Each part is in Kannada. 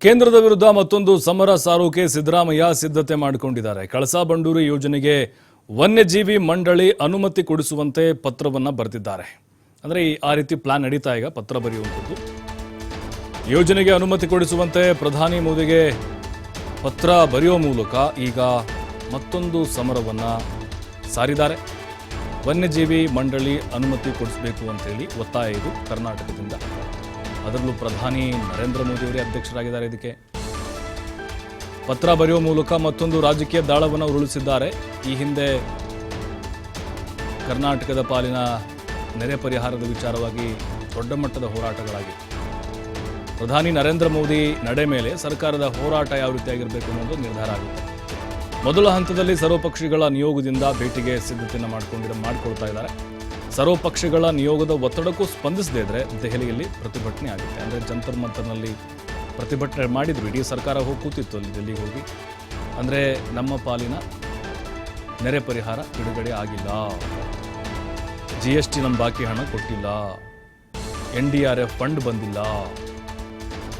ಕೇಂದ್ರದ ವಿರುದ್ಧ ಮತ್ತೊಂದು ಸಮರ ಸಾರೋಕೆ ಸಿದ್ದರಾಮಯ್ಯ ಸಿದ್ಧತೆ ಮಾಡಿಕೊಂಡಿದ್ದಾರೆ. ಕಳಸಾ ಬಂಡೂರಿ ಯೋಜನೆಗೆ ವನ್ಯಜೀವಿ ಮಂಡಳಿ ಅನುಮತಿ ಕೊಡಿಸುವಂತೆ ಪತ್ರವನ್ನು ಬರೆದಿದ್ದಾರೆ. ಅಂದರೆ ಈ- ಆ ರೀತಿ ಪ್ಲಾನ್ ನಡೀತಾ ಈಗ, ಪತ್ರ ಬರೆಯುವಂಥದ್ದು. ಯೋಜನೆಗೆ ಅನುಮತಿ ಕೊಡಿಸುವಂತೆ ಪ್ರಧಾನಿ ಮೋದಿಗೆ ಪತ್ರ ಬರೆಯುವ ಮೂಲಕ ಈಗ ಮತ್ತೊಂದು ಸಮರವನ್ನು ಸಾರಿದ್ದಾರೆ. ವನ್ಯಜೀವಿ ಮಂಡಳಿ ಅನುಮತಿ ಕೊಡಿಸಬೇಕು ಅಂತೇಳಿ ಒತ್ತಾಯ ಇದು ಕರ್ನಾಟಕದಿಂದ. ಅದರಲ್ಲೂ ಪ್ರಧಾನಿ ನರೇಂದ್ರ ಮೋದಿ ಅವರೇ ಅಧ್ಯಕ್ಷರಾಗಿದ್ದಾರೆ ಇದಕ್ಕೆ. ಪತ್ರ ಬರೆಯುವ ಮೂಲಕ ಮತ್ತೊಂದು ರಾಜಕೀಯ ದಾಳವನ್ನು ಉರುಳಿಸಿದ್ದಾರೆ. ಈ ಹಿಂದೆ ಕರ್ನಾಟಕದ ಪಾಲಿನ ನೆರೆ ಪರಿಹಾರದ ವಿಚಾರವಾಗಿ ದೊಡ್ಡ ಮಟ್ಟದ ಹೋರಾಟಗಳಾಗಿ ಪ್ರಧಾನಿ ನರೇಂದ್ರ ಮೋದಿ ನಡೆ ಮೇಲೆ ಸರ್ಕಾರದ ಹೋರಾಟ ಯಾವ ರೀತಿಯಾಗಿರಬೇಕು ಅನ್ನೋದು ನಿರ್ಧಾರ ಆಗುತ್ತೆ. ಮೊದಲ ಹಂತದಲ್ಲಿ ಸರ್ವಪಕ್ಷಿಗಳ ನಿಯೋಗದಿಂದ ಭೇಟಿಗೆ ಸಿದ್ಧತೆಯನ್ನು ಮಾಡಿಕೊಂಡಿರೋ ಮಾಡ್ಕೊಳ್ತಾ ಇದ್ದಾರೆ. ಸರ್ವಪಕ್ಷಗಳ ನಿಯೋಗದ ಒತ್ತಡಕ್ಕೂ ಸ್ಪಂದಿಸದೇ ಇದ್ರೆ ದೆಹಲಿಯಲ್ಲಿ ಪ್ರತಿಭಟನೆ ಆಗುತ್ತೆ. ಅಂದರೆ ಜಂತರ್ ಮಂತರ್ನಲ್ಲಿ ಪ್ರತಿಭಟನೆ ಮಾಡಿದ್ರು. ಇಡೀ ಸರ್ಕಾರ ಹೋಗಿ ಕೂತಿತ್ತು ಅಲ್ಲಿ ಡೆಲ್ಲಿಗೆ ಹೋಗಿ. ಅಂದರೆ ನಮ್ಮ ಪಾಲಿನ ನೆರೆ ಪರಿಹಾರ ಬಿಡುಗಡೆ ಆಗಿಲ್ಲ. ಜಿ ಎಸ್ ಟಿ ನಮ್ಮ ಬಾಕಿ ಹಣ ಕೊಟ್ಟಿಲ್ಲ. N D R F fund ಬಂದಿಲ್ಲ.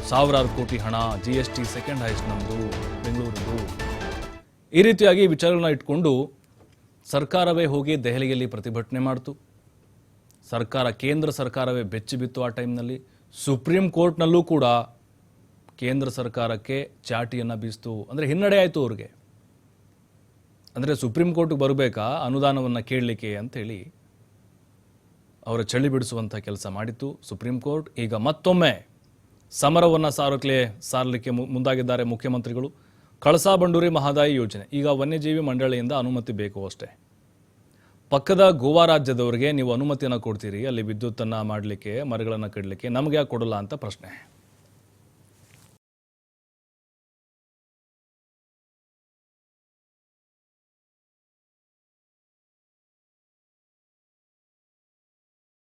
ಸಾವಿರಾರು ಕೋಟಿ ಹಣ G S T second highest ನಮ್ಮದು ಬೆಂಗಳೂರಿಂದು ಈ ರೀತಿಯಾಗಿ ವಿಚಾರಗಳನ್ನ ಇಟ್ಕೊಂಡು ಸರ್ಕಾರವೇ ಹೋಗಿ ದೆಹಲಿಯಲ್ಲಿ ಪ್ರತಿಭಟನೆ ಮಾಡ್ತು. ಸರ್ಕಾರ, ಕೇಂದ್ರ ಸರ್ಕಾರವೇ ಬೆಚ್ಚಿ ಬಿತ್ತು ಆ ಟೈಮ್ನಲ್ಲಿ. ಸುಪ್ರೀಂ ಕೋರ್ಟ್ನಲ್ಲೂ ಕೂಡ ಕೇಂದ್ರ ಸರ್ಕಾರಕ್ಕೆ ಚಾಟಿಯನ್ನು ಬೀಸ್ತು. ಅಂದರೆ ಹಿನ್ನಡೆ ಆಯಿತು ಅವ್ರಿಗೆ. ಅಂದರೆ ಸುಪ್ರೀಂ ಕೋರ್ಟ್ಗೆ ಬರಬೇಕಾ? ಅನುದಾನವನ್ನು ಕೇಳಲಿಕ್ಕೆ ಅಂಥೇಳಿ ಅವರ ಚಳಿ ಬಿಡಿಸುವಂಥ ಕೆಲಸ ಮಾಡಿತ್ತು ಸುಪ್ರೀಂ ಕೋರ್ಟ್. ಈಗ ಮತ್ತೊಮ್ಮೆ ಸಮರವನ್ನು ಸಾರಕ್ಕೆ ಸಾರಲಿಕ್ಕೆ ಮುಂದಾಗಿದ್ದಾರೆ ಮುಖ್ಯಮಂತ್ರಿಗಳು. ಕಳಸಾ ಬಂಡೂರಿ ಮಹದಾಯಿ ಯೋಜನೆ. ಈಗ ವನ್ಯಜೀವಿ ಮಂಡಳಿಯಿಂದ ಅನುಮತಿ ಬೇಕು ಅಷ್ಟೇ. ಪಕ್ಕದ ಗೋವಾ ರಾಜ್ಯದವರಿಗೆ ನೀವು ಅನುಮತಿಯನ್ನು ಕೊಡ್ತೀರಿ, ಅಲ್ಲಿ ವಿದ್ಯುತ್ತನ್ನು ಮಾಡಲಿಕ್ಕೆ ಮರಗಳನ್ನು ಕಡಲಿಕ್ಕೆ ನಮಗೆ ಯಾಕೆ ಕೊಡಲ್ಲ ಅಂತ ಪ್ರಶ್ನೆ.